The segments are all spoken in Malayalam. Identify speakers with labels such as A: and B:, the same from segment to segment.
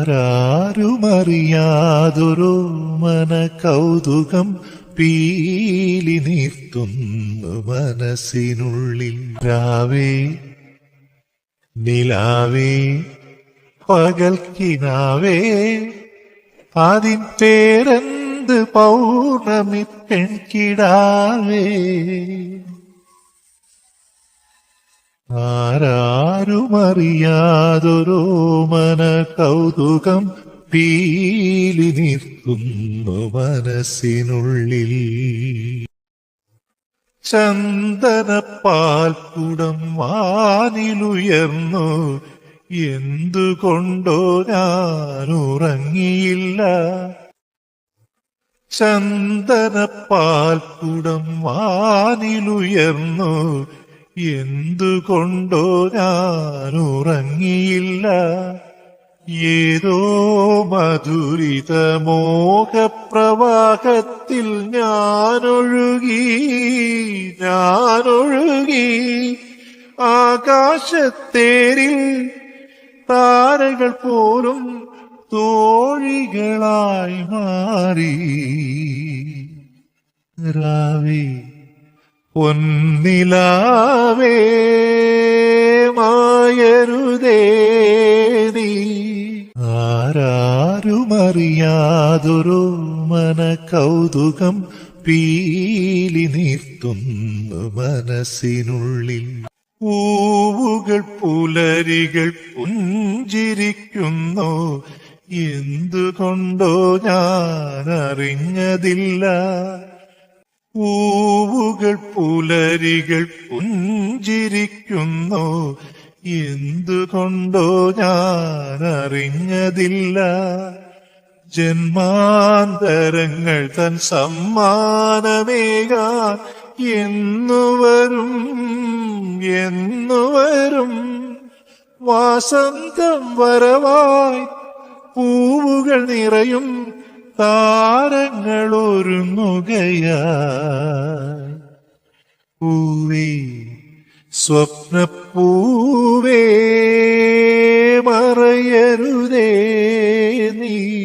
A: ആരാരുമറിയാതൊരു മന കൗതുകം പീലി നീർത്തുന്നു മനസ്സിനുള്ളിൽ. രാവേ നിലാവേ പകൽക്കിനാവേ അതിൻ പേരെന്ത് പൗർണമി പെൺകിടാവേ? ആരാരുമറിയാതൊരു മന കൗതുകം പീലി നിർത്തുന്നു മനസ്സിനുള്ളിൽ. ചന്ദനപ്പാൽക്കുടം വാനിലുയർന്നു. എന്തുകൊണ്ടോ ഞാനുറങ്ങിയില്ല. ചന്ദനപ്പാൽക്കുടം വാനിലുയർന്നു. എന്തുകൊണ്ടോ ഞാനുറങ്ങിയില്ല. ഏതോ മധുരിത മോഹപ്രവാഹത്തിൽ ഞാനൊഴുകി ഞാനൊഴുകി. ആകാശത്തേരിൽ താരകൾ പോലും തോഴികളായി മാറി. പൊന്നിലാവേ മായരുതേ നീ ആരാരുമറിയാതൊരു മന കൗതുകം പീലി നീർത്തുന്നു മനസ്സിനുള്ളിൽ. പൂവുകൾ പുലരികൾ പുഞ്ചിരിക്കുന്നു. എന്തുകൊണ്ടോ ഞാൻ അറിഞ്ഞതില്ല പൂവുകൾ പുലരികൾ പുഞ്ചിരിക്കുന്നു. എന്തുകൊണ്ടോ ഞാൻ അറിഞ്ഞതില്ല ജന്മാന്തരങ്ങൾ തൻ സമ്മാനമേക. എന്നുവരും എന്നുവരും വാസന്തം വരവായി പൂവുകൾ നിറയും താരങ്ങൾ ഒരുങ്ങുകയാ പൂവേ സ്വപ്നപ്പൂവേ മറയരുതേ നീ.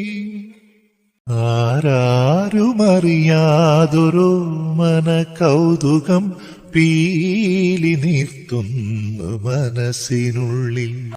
A: ആരാരുമറിയാതൊരു മന കൗതുകം പീലി നിർത്തുന്നു മനസ്സിനുള്ളിൽ.